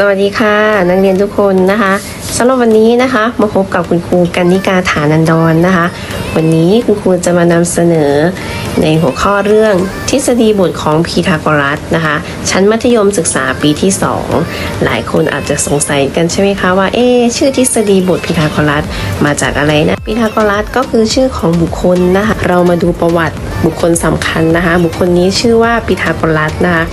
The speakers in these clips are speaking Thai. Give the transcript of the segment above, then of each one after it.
สวัสดีค่ะ นักเรียนทุกคนนะคะสำหรับวันนี้นะคะ มาพบกับคุณครูกันนิกาฐานันดรนนะคะ วันนี้คุณครูจะมานำเสนอในหัวข้อเรื่องทฤษฎีบทของพีทาโกรัสนะคะ ชั้นมัธยมศึกษาปีที่ 2 หลายคนอาจจะสงสัยกันใช่ไหมคะว่าเอ๊ชื่อทฤษฎีบทพีทาโกรัสมาจากอะไรนะพีทาโกรัสก็คือชื่อของบุคคลนะคะเรามาดูประวัติบุคคลสำคัญนะคะ บุคคลนี้ชื่อว่าพีทาโกรัสนะคะ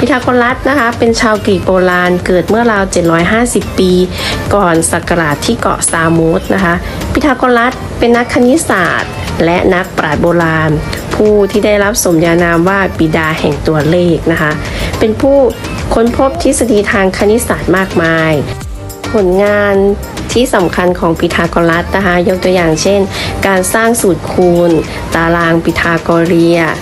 พิทาโกรัสนะคะ เป็นชาวกรีกโบราณเกิดเมื่อราว 750 ปี ก่อนศักราชที่เกาะซามูสนะคะ พิทาโกรัสเป็นนักคณิตศาสตร์ และนักปราชญ์โบราณ ผู้ที่ได้รับสมญานามว่าบิดาแห่งตัวเลขนะคะ เป็นผู้ค้นพบทฤษฎีทางคณิตศาสตร์มากมาย ผลงานที่สำคัญของปิทาโกรัสนะคะ ยกตัวอย่างเช่น การสร้างสูตรคูณ ตารางปิทาโกเรียอะ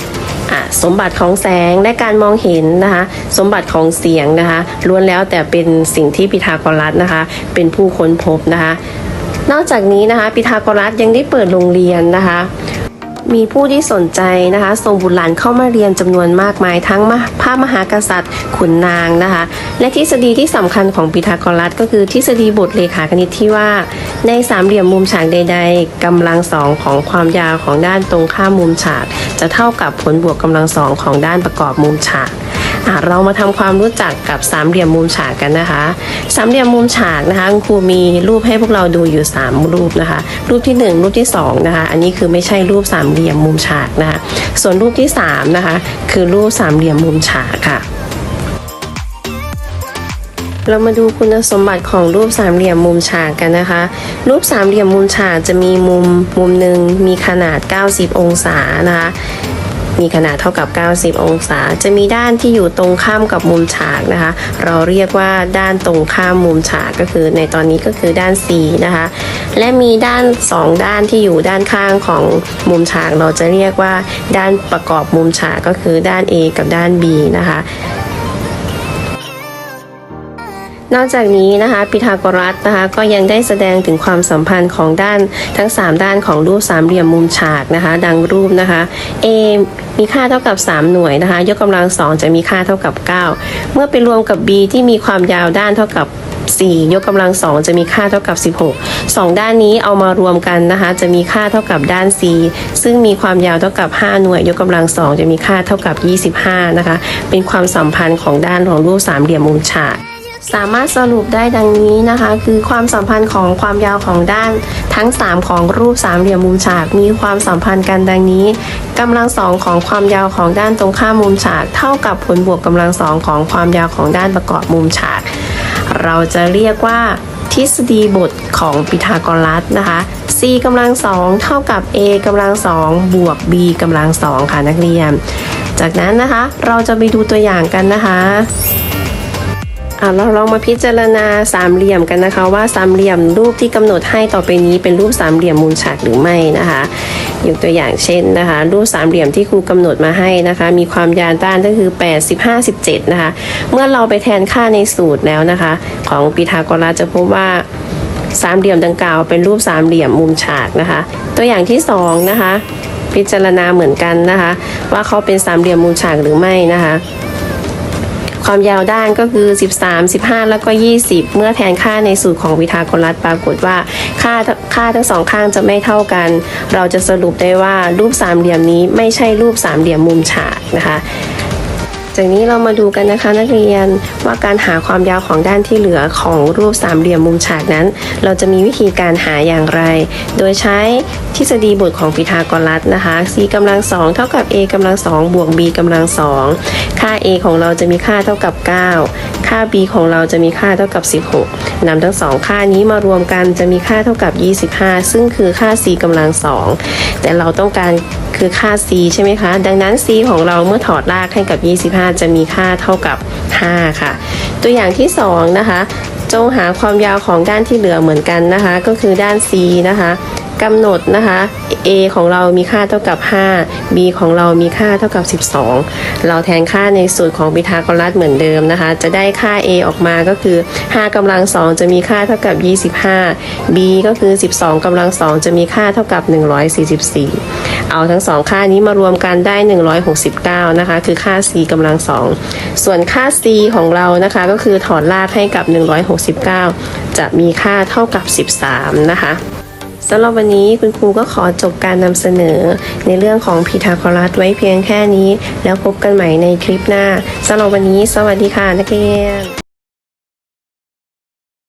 สมบัติของแสงและการมองเห็นนะคะ สมบัติของเสียงนะคะล้วนแล้วแต่เป็นสิ่งที่พิทาโกรัสนะคะ เป็นผู้ค้นพบนะคะ นอกจากนี้นะคะพิทาโกรัสยังได้เปิดโรงเรียนนะคะ มีผู้ที่สนใจนะคะส่งบุตรหลานเข้ามาเรียนจำนวนมากมาย ทั้งพระมหากษัตริย์ ขุนนางนะคะ และทฤษฎีที่สำคัญของปิทาโกรัสก็คือทฤษฎีบทเลขาคณิตที่ว่า ในสามเหลี่ยมมุมฉากใด ๆกำลังสองของความยาวของด้านตรงข้ามมุมฉาก จะเท่ากับผลบวกกำลังสองของด้านประกอบมุมฉาก เรามาทำความรู้จักกับสามเหลี่ยมมุมฉากกันนะคะ สามเหลี่ยมมุมฉากนะคะคุณครูมีรูปให้พวกเราดูอยู่ 3 รูปนะคะ รูปที่ 1 รูปที่2นะคะ อันนี้คือไม่ใช่รูปสามเหลี่ยมมุมฉากนะคะ ส่วนรูปที่3นะคะคือรูปสามเหลี่ยมมุมฉากค่ะเรามาดูคุณสมบัติของรูปสามเหลี่ยมมุมฉากกันนะคะ รูปสามเหลี่ยมมุมฉากจะมีมุมมุมหนึ่งมีขนาด 90 องศานะคะ มีขนาดเท่ากับ 90 องศา จะมีด้านที่อยู่ตรงข้ามกับมุมฉากนะคะ เราเรียกว่าด้านตรงข้ามมุมฉากก็คือ ในตอนนี้ก็คือด้าน C นะคะ และมีด้าน 2 ด้านที่อยู่ด้านข้างของมุมฉาก เราจะเรียกว่าด้านประกอบมุมฉากก็คือด้าน A กับด้าน B นะคะ นอกจากนี้นะคะปิทาโกรัสนะคะก็ยังได้แสดงถึงความสัมพันธ์ของด้านทั้ง 3 ด้านของรูปสามเหลี่ยมมุมฉากนะคะ ดังรูปนะคะ A มีค่าเท่ากับ 3 หน่วยนะคะ ยกกำลัง2จะมีค่าเท่ากับ 9 เมื่อไปรวมกับ B ที่มีความยาวด้านเท่ากับ 4 ยกกำลัง2จะมีค่าเท่ากับ 16 2 ด้านนี้เอามารวมกันนะคะ จะมีค่าเท่ากับด้าน C ซึ่งมีความยาวเท่ากับ 5 หน่วย ยกกำลัง2จะมีค่าเท่ากับ 25 นะคะ เป็นความสัมพันธ์ของด้านของรูปสามเหลี่ยมมุมฉาก สามารถสรุปได้ดังนี้นะคะ คือความสัมพันธ์ของความยาวของด้าน ทั้ง 3 ของรูปสามเหลี่ยมมุมฉากมีความสัมพันธ์กันดังนี้กำลังสองของความยาวของด้านตรงข้ามมุมฉาก เท่ากับผลบวกกำลังสองของความยาวของด้านประกอบมุมฉาก เราจะเรียกว่าทฤษฎีบทของปิทาโกรัสนะคะ c กำลังสองเท่ากับ a กำลังสองบวก b กำลังสองค่ะนักเรียน จากนั้นนะคะเราจะไปดูตัวอย่างกันนะคะ อะเราลองมาพิจารณาสามเหลี่ยมกันนะคะ ว่าสามเหลี่ยมรูปที่กำหนดให้ต่อไปนี้เป็นรูปสามเหลี่ยมมุมฉากหรือไม่นะคะยกตัวอย่างเช่นนะคะ รูปสามเหลี่ยมที่ครูกำหนดมาให้นะคะ มีความยาวด้านก็คือ 8 15 17 นะคะ เมื่อเราไปแทนค่าในสูตรแล้วนะคะ ของปีทาโกรัสจะพบว่าสามเหลี่ยมดังกล่าวเป็นรูปสามเหลี่ยมมุมฉากนะคะ ตัวอย่างที่สองนะคะ พิจารณาเหมือนกันนะคะ ว่าเขาเป็นสามเหลี่ยมมุมฉากหรือไม่นะคะ ความยาวด้านก็คือ 13 15 แล้วก็ 20 เมื่อแทนค่าในสูตรของวิทากรัตปรากฏว่าค่าค่าทั้งสองข้างจะไม่เท่ากัน เราจะสรุปได้ว่ารูปสามเหลี่ยมนี้ไม่ใช่รูปสามเหลี่ยมมุมฉากนะคะ จากนี้เรามาดูกันนะคะนักเรียนว่าการหาความยาวของด้านที่เหลือของรูปสามเหลี่ยมมุมฉากนั้น เราจะมีวิธีการหาอย่างไร โดยใช้ทฤษฎีบทของพีทาโกรัสนะคะ c กำลังสองเท่ากับ a กำลังสองบวก b กำลังสองค่า a ของเราจะมีค่าเท่ากับ 9ค่า b ของเราจะมีค่าเท่ากับ 16นำทั้งสองค่านี้มารวมกันจะมีค่าเท่ากับ 25 ซึ่งคือค่า c กำลังสองแต่เราต้องการคือค่า c ใช่ไหมคะ ดังนั้น c ของเราเมื่อถอดรากให้กับ 25 จะมีค่าเท่ากับ 5 ค่ะ ตัวอย่างที่ 2 นะคะ จงหาความยาวของด้านที่เหลือเหมือนกันนะคะ ก็คือด้าน c นะคะ กำหนดนะคะ a ของเรามีค่าเท่ากับ 5 b ของเรามีค่าเท่ากับ 12 เราแทนค่าในสูตรของพีทาโกรัสเหมือนเดิมนะคะ จะได้ค่า a ออกมาก็คือ 5กำลัง 2 จะมีค่าเท่ากับ 25 b ก็คือ 12กำลัง 2 จะมีค่าเท่ากับ 144 เอาทั้งสองค่านี้มารวมกันได้ 169 นะคะ คือค่า c กำลัง 2 ส่วนค่า c ของเรานะคะ ก็คือถอดรากให้กับ 169 จะมีค่าเท่ากับ 13 นะคะ สำหรับวันนี้คุณครูก็ขอจบการนำเสนอ ในเรื่องของพีทาโกรัสไว้เพียงแค่นี้ แล้วพบกันใหม่ในคลิปหน้าสำหรับวันนี้ สวัสดีค่ะนักเรียน